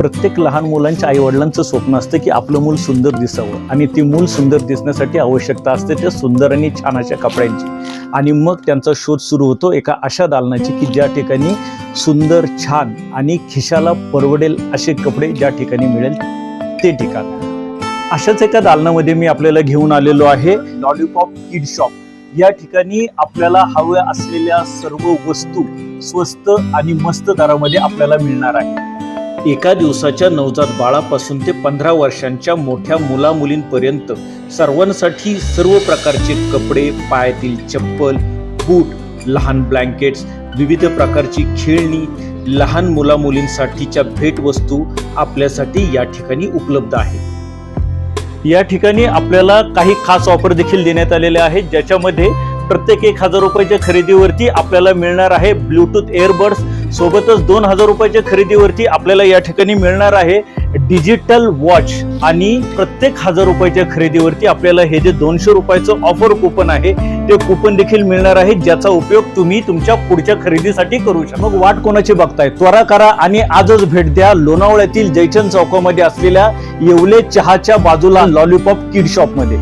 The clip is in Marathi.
प्रत्येक लहान मुलांच्या आईवडिलांचं स्वप्न असतं की आपलं मूल सुंदर दिसावं. आणि ती मूल सुंदर दिसण्यासाठी आवश्यकता असते त्या सुंदर आणि छान अशा कपड्यांची. आणि मग त्यांचा शोध सुरू होतो एका अशा दालनाची की ज्या ठिकाणी सुंदर छान आणि खिशाला परवडेल असे कपडे ज्या ठिकाणी मिळेल ते ठिकाण. अशाच एका दालनामध्ये मी आपल्याला घेऊन आलेलो आहे लॉलीपॉप किड शॉप. या ठिकाणी आपल्याला हव्या असलेल्या सर्व वस्तू स्वस्त आणि मस्त दरामध्ये आपल्याला मिळणार आहे. एका दिवसाच्या नवजात बाळापासून ते पंधरा वर्षांच्या मोठ्या मुला मुलींपर्यंत सर्वांसाठी सर्व प्रकारचे कपडे पायातील चप्पल बूट लहान ब्लँकेट्स विविध प्रकारची खेळणी लहान मुला मुलींसाठीच्या भेटवस्तू आपल्यासाठी या ठिकाणी उपलब्ध आहे. या ठिकाणी आपल्याला काही खास ऑफर देखील देण्यात आलेले आहेत ज्याच्यामध्ये प्रत्येक एक हजार रुपयाच्या खरेदीवरती आपल्याला मिळणार आहे ब्लूटूथ एअरबड्स सोबतच दोन हजार रुपयाच्या खरेदीवरती आपल्याला या ठिकाणी मिळणार आहे डिजिटल वॉच आणि प्रत्येक हजार रुपयाच्या खरेदीवरती आपल्याला हे जे दोनशे रुपयाचं ऑफर कुपन आहे ते कुपन देखील मिळणार आहे ज्याचा उपयोग तुम्ही तुमच्या पुढच्या खरेदीसाठी करू शकता. मग वाट कोणाची बघताय? त्वरा करा आणि आजच भेट द्या लोणावळ्यातील जयचंद चौकामध्ये असलेल्या येवले चहाच्या बाजूला लॉलीपॉप किड शॉपमध्ये.